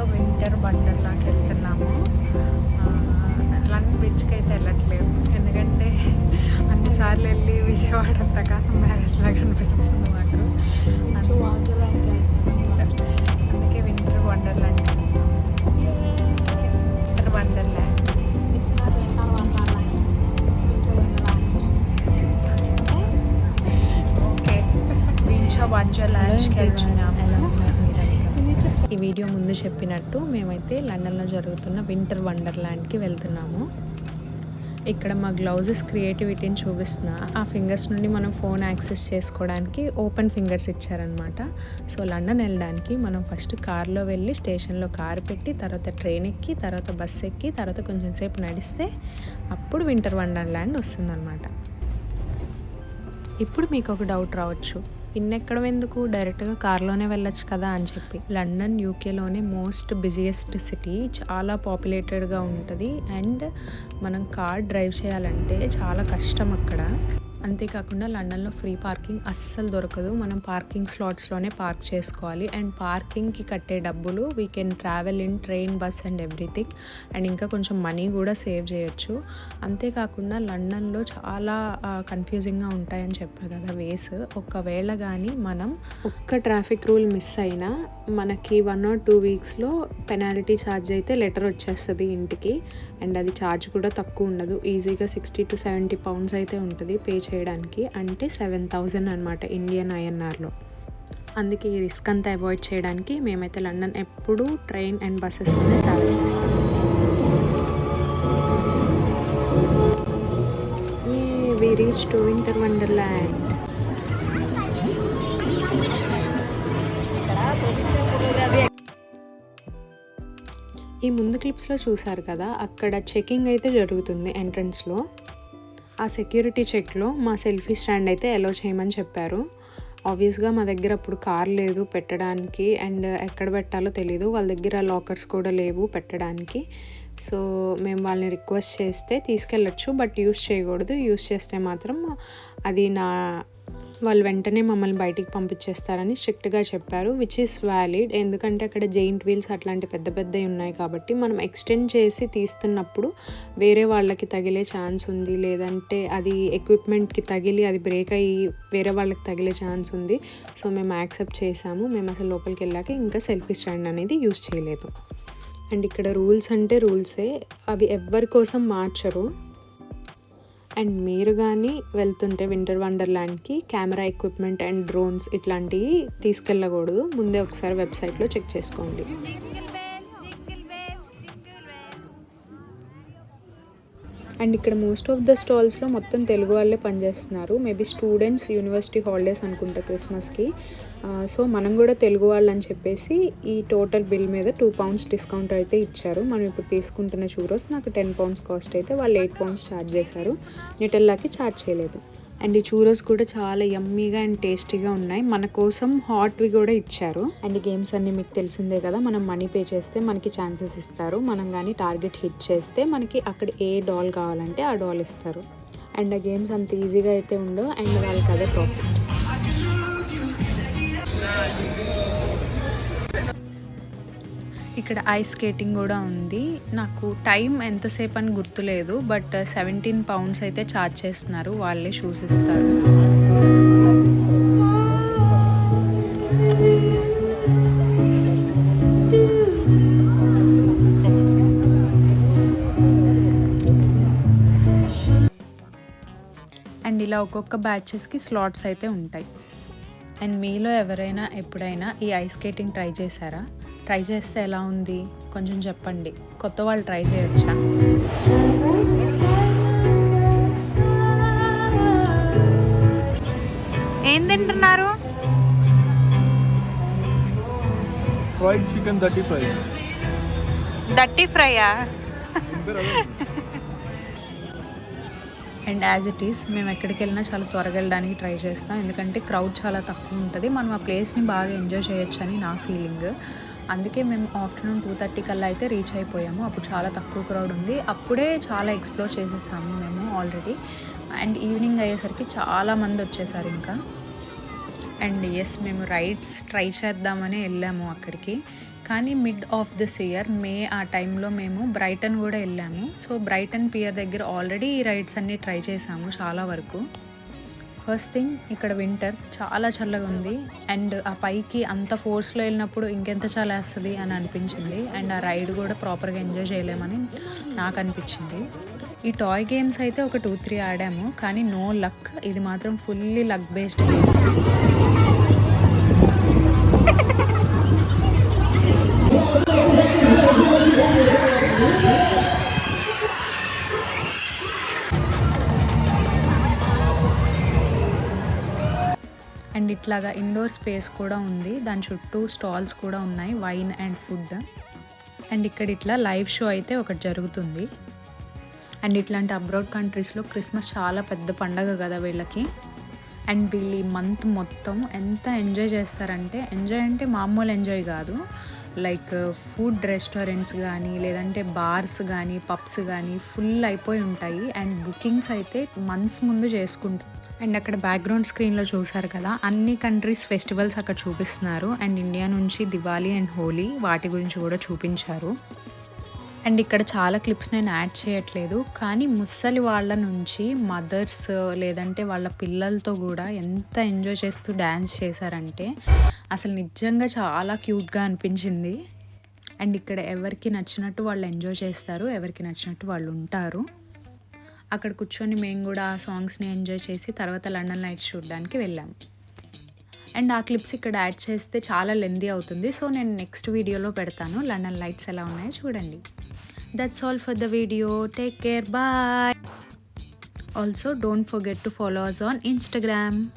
లండన్లో వింటర్ వండర్లాకి వెళ్తున్నాము. లండన్ బ్రిడ్జ్కి అయితే వెళ్ళట్లేదు. ఎందుకంటే అన్నిసార్లు వెళ్ళి విజయవాడ ప్రకాశం బ్యారేజ్ లాగా అనిపిస్తుంది మాకు. అందుకే winter wonderland winter wonderland it's not winter wonderland it's winter wonderland okay. Okay వించా వండర్లాండ్కి వెళ్తున్నాము. ఈ వీడియో ముందు చెప్పినట్టు మేమైతే లండన్లో జరుగుతున్న వింటర్ వండర్లాండ్కి వెళ్తున్నాము. ఇక్కడ మా గ్లౌజెస్ క్రియేటివిటీని చూపిస్తున్న. ఆ ఫింగర్స్ నుండి మనం ఫోన్ యాక్సెస్ చేసుకోవడానికి ఓపెన్ ఫింగర్స్ ఇచ్చారనమాట సో లండన్ వెళ్ళడానికి మనం ఫస్ట్ కార్లో వెళ్ళి స్టేషన్లో కారు పెట్టి తర్వాత ట్రైన్ ఎక్కి తర్వాత బస్సు ఎక్కి తర్వాత కొంచెం సేపు నడిస్తే అప్పుడు వింటర్ వండర్లాండ్ వస్తుందన్నమాట. ఇప్పుడు మీకు ఒక డౌట్ రావచ్చు. ఇన్నెక్కడం ఎందుకు? డైరెక్ట్గా కార్లోనే వెళ్ళొచ్చు కదా అని చెప్పి. లండన్ యూకేలోనే మోస్ట్ బిజియెస్ట్ సిటీ చాలా పాపులేటెడ్గా ఉంటుంది. అండ్ మనం కార్ డ్రైవ్ చేయాలంటే చాలా కష్టం అక్కడ. అంతేకాకుండా లండన్లో ఫ్రీ పార్కింగ్ అస్సలు దొరకదు. మనం పార్కింగ్ స్లాట్స్లోనే పార్క్ చేసుకోవాలి. అండ్ పార్కింగ్కి కట్టే డబ్బులు we can travel in train bus and everything and ఇంకా కొంచెం మనీ కూడా సేవ్ చేయొచ్చు. అంతేకాకుండా లండన్లో చాలా కన్ఫ్యూజింగ్గా ఉంటాయని చెప్పా కదా వేస్ ఒకవేళ కానీ మనం ఒక్క ట్రాఫిక్ రూల్ మిస్ అయినా మనకి వన్ ఆర్ టూ వీక్స్లో పెనాల్టీ ఛార్జ్ అయితే లెటర్ వచ్చేస్తుంది ఇంటికి. అండ్ అది ఛార్జ్ కూడా తక్కువ ఉండదు. ఈజీగా సిక్స్టీ టు సెవెంటీ పౌండ్స్ అయితే ఉంటుంది. పే చేయడానికి అంటే సెవెన్ థౌజండ్ అనమాట ఇండియన్ ఐఎన్ఆర్లో. అందుకే ఈ రిస్క్ అంతా అవాయిడ్ చేయడానికి మేమైతే లండన్ ఎప్పుడూ ట్రైన్ అండ్ బస్సెస్లోనే ట్రావెల్ చేస్తాం. We reach to winter wonderland ఈ ముందు క్లిప్స్లో చూసారు కదా అక్కడ చెకింగ్ అయితే జరుగుతుంది ఎంట్రన్స్లో ఆ సెక్యూరిటీ చెక్లో మా సెల్ఫీ స్టాండ్ అయితే అలో చేయమని చెప్పారు. ఆబ్వియస్గా మా దగ్గర అప్పుడు కార్ లేదు పెట్టడానికి అండ్ ఎక్కడ పెట్టాలో తెలీదు. వాళ్ళ దగ్గర లాకర్స్ కూడా లేవు పెట్టడానికి. సో మేము వాళ్ళని రిక్వెస్ట్ చేస్తే తీసుకెళ్ళచ్చు బట్ యూస్ చేయకూడదు. యూస్ చేస్తే మాత్రం అది నా వాళ్ళు వెంటనే మమ్మల్ని బయటికి పంపించేస్తారని స్ట్రిక్ట్గా చెప్పారు విచ్ ఈస్ వ్యాలిడ్ ఎందుకంటే అక్కడ జెయింట్ వీల్స్ అట్లాంటి పెద్ద పెద్దవి ఉన్నాయి కాబట్టి మనం ఎక్స్టెండ్ చేసి తీస్తున్నప్పుడు వేరే వాళ్ళకి తగిలే ఛాన్స్ ఉంది. లేదంటే అది ఎక్విప్మెంట్కి తగిలి అది బ్రేక్ అయ్యి వేరే వాళ్ళకి తగిలే ఛాన్స్ ఉంది. సో మేము యాక్సెప్ట్ చేసాము మేము అసలు లోపలికి వెళ్ళాక ఇంకా సెల్ఫీ స్టాండ్ అనేది యూస్ చేయలేదు. అండ్ ఇక్కడ రూల్స్ అంటే రూల్సే. అవి ఎవ్వరి కోసం మార్చరు. అండ్ మీరు కానీ వెళ్తుంటే వింటర్ వండర్లాండ్కి కెమెరా ఎక్విప్మెంట్ అండ్ డ్రోన్స్ ఇట్లాంటివి తీసుకెళ్ళకూడదు. ముందే ఒకసారి వెబ్సైట్లో చెక్ చేసుకోండి. అండ్ ఇక్కడ మోస్ట్ ఆఫ్ ద స్టాల్స్లో మొత్తం తెలుగు వాళ్ళే పనిచేస్తున్నారు. మేబీ స్టూడెంట్స్ యూనివర్సిటీ హాలిడేస్ అనుకుంటా క్రిస్మస్కి. సో మనం కూడా తెలుగు వాళ్ళు అని చెప్పేసి ఈ టోటల్ బిల్ మీద టూ పౌండ్స్ డిస్కౌంట్ అయితే ఇచ్చారు. మనం ఇప్పుడు తీసుకుంటున్న చూరోస్ నాకు టెన్ పౌండ్స్ కాస్ట్ అయితే వాళ్ళు ఎయిట్ పౌండ్స్ ఛార్జ్ చేశారు. నిటల్లాకి ఛార్జ్ చేయలేదు. అండ్ ఈ చూరోస్ కూడా చాలా యమ్మీగా అండ్ టేస్టీగా ఉన్నాయి. మన కోసం హాట్వి కూడా ఇచ్చారు. అండ్ గేమ్స్ అన్ని మీకు తెలిసిందే కదా మనం మనీ పే చేస్తే మనకి ఛాన్సెస్ ఇస్తారు. మనం కానీ టార్గెట్ హిట్ చేస్తే మనకి అక్కడ ఏ డాల్ కావాలంటే ఆ డాల్ ఇస్తారు. అండ్ ఆ గేమ్స్ అంత ఈజీగా అయితే ఉండవు. అండ్ వాళ్ళకి అదే ప్రాఫిట్ ఇక్కడ ఐస్ స్కేటింగ్ కూడా ఉంది. నాకు టైం ఎంతసేపు అని గుర్తులేదు బట్ సెవెంటీన్ పౌండ్స్ అయితే ఛార్జ్ చేస్తున్నారు. వాళ్ళే షూస్ ఇస్తారు. అండ్ ఇలా ఒక్కొక్క బ్యాచెస్కి స్లాట్స్ అయితే ఉంటాయి. అండ్ మీలో ఎవరైనా ఎప్పుడైనా ఈ ఐస్ స్కేటింగ్ ట్రై చేశారా? ట్రై చేస్తే ఎలా ఉంది? కొంచెం చెప్పండి. కొత్త వాళ్ళు ట్రై చేయొచ్చా? ఏం తింటున్నారు? ఫ్రైడ్ చికెన్ దట్టి ఫ్రై దట్టి ఫ్రైయా. అండ్ యాజ్ ఇట్ ఈస్ మేము ఎక్కడికి వెళ్ళినా చాలా త్వరగా వెళ్ళడానికి ట్రై చేస్తాం. ఎందుకంటే క్రౌడ్ చాలా తక్కువ ఉంటుంది. మనం ఆ ప్లేస్ని బాగా ఎంజాయ్ చేయొచ్చు అని నా ఫీలింగ్. అందుకే మేము ఆఫ్టర్నూన్ టూ థర్టీ కల్లా అయితే రీచ్ అయిపోయాము. అప్పుడు చాలా తక్కువ క్రౌడ్ ఉంది. అప్పుడే చాలా ఎక్స్ప్లోర్ చేసేసాము మేము ఆల్రెడీ. అండ్ ఈవినింగ్ అయ్యేసరికి చాలా మంది వచ్చేసారు ఇంకా. అండ్ ఎస్ మేము రైడ్స్ ట్రై చేద్దామని వెళ్ళాము అక్కడికి. కానీ mid of this year May ఆ టైంలో మేము బ్రైటన్ కూడా వెళ్ళాము. సో బ్రైటన్ పియర్ దగ్గర ఆల్రెడీ ఈ రైడ్స్ అన్నీ ట్రై చేసాము చాలా వరకు. ఫస్ట్ థింగ్ ఇక్కడ వింటర్ చాలా చల్లగా ఉంది. అండ్ ఆ పైకి అంత ఫోర్స్లో వెళ్ళినప్పుడు ఇంకెంత చాలా వేస్తుంది అని అనిపించింది. అండ్ ఆ రైడ్ కూడా ప్రాపర్గా ఎంజాయ్ చేయలేమని నాకు అనిపించింది. ఈ టాయ్ గేమ్స్ అయితే ఒక టూ త్రీ ఆడాము. కానీ నో లక్. ఇది మాత్రం fully luck based games. And ఇట్లాగా ఇండోర్ స్పేస్ కూడా ఉంది. దాని చుట్టూ స్టాల్స్ కూడా ఉన్నాయి వైన్ అండ్ ఫుడ్. అండ్ ఇక్కడ ఇట్లా లైవ్ షో అయితే ఒకటి జరుగుతుంది. అండ్ ఇట్లాంటి అబ్రాడ్ కంట్రీస్లో క్రిస్మస్ చాలా పెద్ద పండగ కదా వీళ్ళకి. అండ్ వీళ్ళు ఈ మంత్ మొత్తం ఎంత ఎంజాయ్ చేస్తారంటే ఎంజాయ్ అంటే మామూలు ఎంజాయ్ కాదు. లైక్ ఫుడ్ రెస్టారెంట్స్ కానీ లేదంటే బార్స్ కానీ పబ్స్ కానీ ఫుల్ అయిపోయి ఉంటాయి. అండ్ బుకింగ్స్ అయితే మంత్స్ ముందు చేసుకుంటారు అండ్ అక్కడ బ్యాక్గ్రౌండ్ స్క్రీన్లో చూసారు కదా అన్ని కంట్రీస్ ఫెస్టివల్స్ అక్కడ చూపిస్తున్నారు. అండ్ ఇండియా నుంచి దివాళీ అండ్ హోలీ వాటి గురించి కూడా చూపించారు. అండ్ ఇక్కడ చాలా క్లిప్స్ నేను యాడ్ చేయట్లేదు కానీ ముసలి వాళ్ళ నుంచి మదర్స్ లేదంటే వాళ్ళ పిల్లలతో కూడా ఎంత ఎంజాయ్ చేస్తూ డ్యాన్స్ చేశారంటే అసలు నిజంగా చాలా క్యూట్గా అనిపించింది. అండ్ ఇక్కడ ఎవరికి నచ్చినట్టు వాళ్ళు ఎంజాయ్ చేస్తారు ఎవరికి నచ్చినట్టు వాళ్ళు ఉంటారు. అక్కడ కూర్చొని మేము కూడా ఆ సాంగ్స్ని ఎంజాయ్ చేసి తర్వాత లండన్ లైట్స్ చూడడానికి వెళ్ళాము అండ్ ఆ క్లిప్స్ ఇక్కడ యాడ్ చేస్తే చాలా లెందీ అవుతుంది. సో నేను నెక్స్ట్ వీడియోలో పెడతాను. లండన్ లైట్స్ ఎలా ఉన్నాయో చూడండి. That's all for the video. Take care. Bye. Also, don't forget to follow us on Instagram.